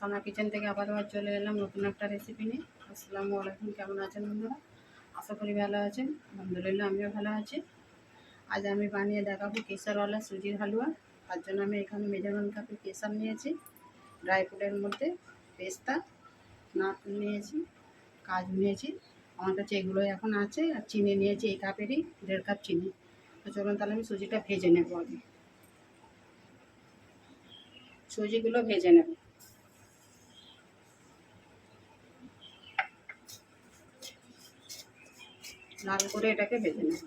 সানা kitchen থেকে আবার আবার চলে এলাম নতুন একটা রেসিপি নিয়ে। আসসালামু আলাইকুম, কেমন আছেন বন্ধুরা? আশা করি ভালো আছেন। আলহামদুলিল্লাহ, আমিও ভালো আছি। আজ আমি বানিয়ে দেখাবো কেসারওয়ালা সুজির হালুয়া। তার জন্য আমি এখানে মেজারমেন্ট কাপে কেসার নিয়েছি। ড্রাই ফ্রুটের মধ্যে পেস্তা নারকেল নিয়েছি, কাজু নিয়েছি। আমার কাছে এগুলোই এখন আছে। আর চিনি নিয়েছি এই কাপেরই, দেড় কাপ চিনি। তো চলুন তাহলে আমি সুজিটা ভেজে নেব আগে। সুজিগুলো ভেজে নেব। লাল করে এটাকে ভেজে নেব।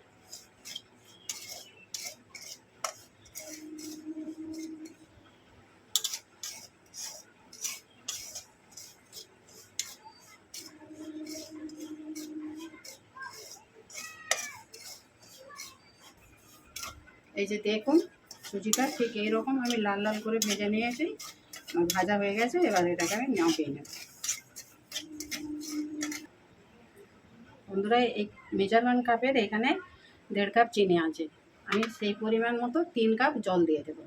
এই যে দেখুন, সুজিটা ঠিক এইরকম আমি লাল লাল করে ভেজে নিয়েছি, ভাজা হয়ে গেছে, এবার এটাকে আমি নামিয়ে নেব। বন্ধুরা, এই মেজারমেন্ট কাপের এখানে দেড় কাপ চিনি আছে। আমি সেই পরিমাণ মতো তিন কাপ জল দিয়ে দেব।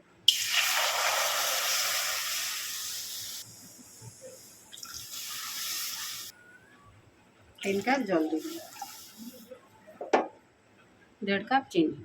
তিন কাপ জল দেব। দেড় কাপ চিনি।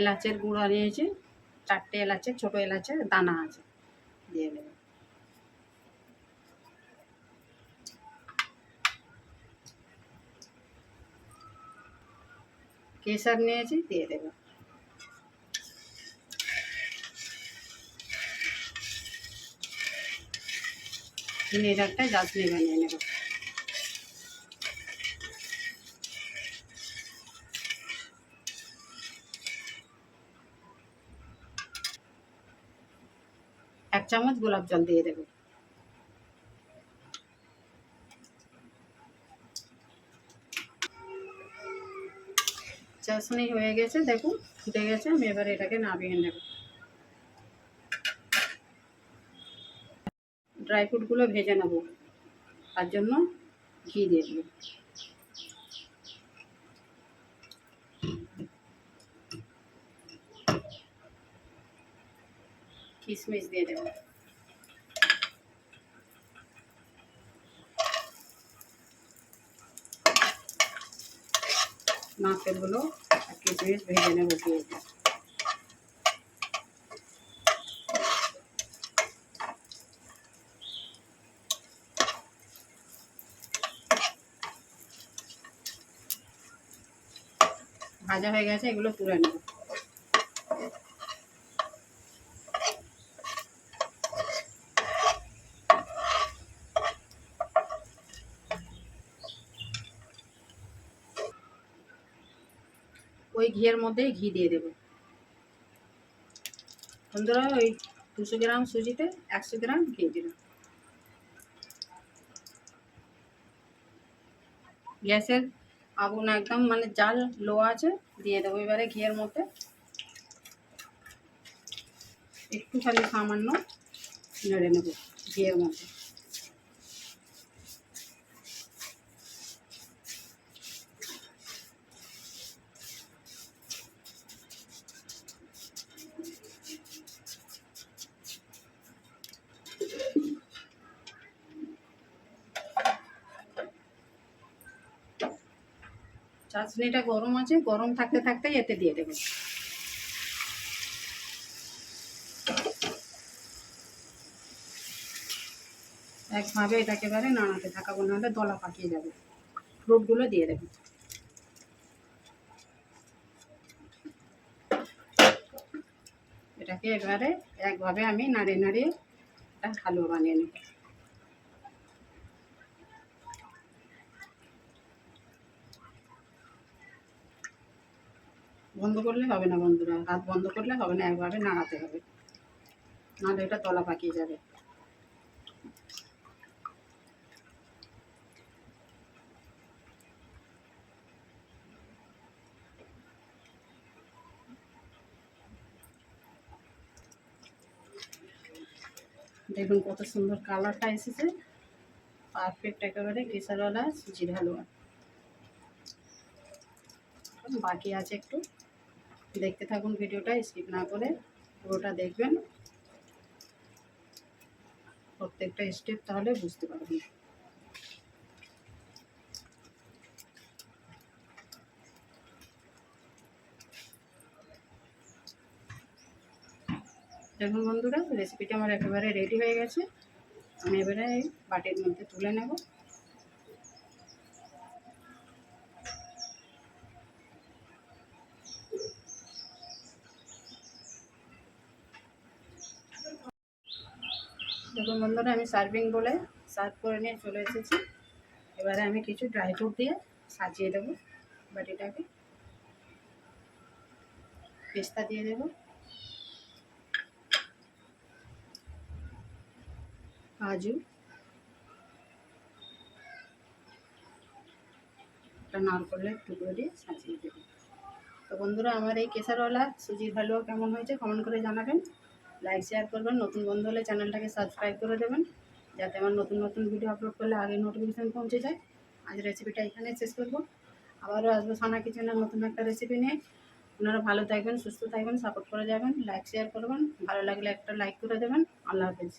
এলাচের গুঁড়ো নিয়েছি চারটে এলাচের, ছোট এলাচের দানা আছে, দিয়ে দেবো। কেসার নিয়েছি, দিয়ে দেবো। চিনির একটা জাসনি বানিয়ে নেব। চামচ গোলাপ জল দিয়ে দেবো। চাশনি হয়ে গেছে, দেখুন, ফুটে গেছে, আমি এবার এটাকে নামিয়ে নেব। ড্রাই ফ্রুটগুলো ভেজে নেব, তার জন্য ঘি দিয়ে দেবো। কিশমিশ দিয়ে দেবো। নারকেলগুলো আর কিশমিশ ভেজে নেব দিয়ে। ভাজা হয়ে গেছে, এগুলো তুলে নেব। ওই ঘিয়ের মধ্যেই ঘি দিয়ে দেব। বন্ধুরা ওই দুশো গ্রাম সুজিতে একশো গ্রাম ঘি দিলাম। গ্যাসের আগুন একদম মানে জাল লো আছে, দিয়ে দেবো এবারে ঘিয়ের মধ্যে। একটু খালি সামান্য নেড়ে নেব ঘিয়ের মধ্যে। চাশনিটা গরম আছে, গরম থাকতে থাকতেই এতে দিয়ে দেবো। একভাবে এটাকে এবারে নাড়াতে থাকাবো, নাহলে দলা পাকিয়ে যাবে। ফ্রুটগুলো দিয়ে দেবো। এটাকে এবারে একভাবে আমি নাড়িয়ে নাড়িয়ে এটা হালুয়া বানিয়ে নেব। বন্ধ করলে হবে না বন্ধুরা। হাত বন্ধ করলে হবে না একভাবে নাড়াতে হবে। নাহলে এটা তলা পাকিয়ে যাবে। দেখুন কত সুন্দর কালারটা এসেছে। পারফেক্ট একেবারে কেসারওয়ালা সুজির হালুয়া। বাকি আছে একটু। দেখতে থাকুন ভিডিওটা স্কিপ না করে পুরোটা দেখবেন। প্রত্যেকটা স্টেপ তাহলে বুঝতে পারবেন। দেখুন বন্ধুরা রেসিপিটা আমার একেবারে রেডি হয়ে গেছে। আমি এবারে বাটির মধ্যে তুলে নেব। দেখুন বন্ধুরা আমি সার্ভিং বলে সার্ভ করে নিয়ে চলে এসেছি। এবারে আমি কিছু ড্রাই ফ্রুট দিয়ে সাজিয়ে দেবো বাটিটাকে। পেস্তা দিয়ে দেবো। কাজু। একটা নারকলের টুকরো দিয়ে সাজিয়ে দেবো। তো বন্ধুরা, আমার এই কেসারওয়ালা সুজির হালুয়া কেমন হয়েছে কমেন্ট করে জানাবেন। লাইক শেয়ার করবেন। নতুন বন্ধু হলে চ্যানেলটাকে সাবস্ক্রাইব করে দেবেন। যাতে আমার নতুন নতুন ভিডিও আপলোড করলে আগে নোটিফিকেশান পৌঁছে যায়। আজ রেসিপিটা এখানে শেষ করব। আবারও আসব সানা কিচেনের নতুন একটা রেসিপি নিয়ে। আপনারা ভালো থাকবেন, সুস্থ থাকবেন সাপোর্ট করে যাবেন লাইক শেয়ার করবেন। ভালো লাগলে একটা লাইক করে দেবেন। আল্লাহ হাফেজ।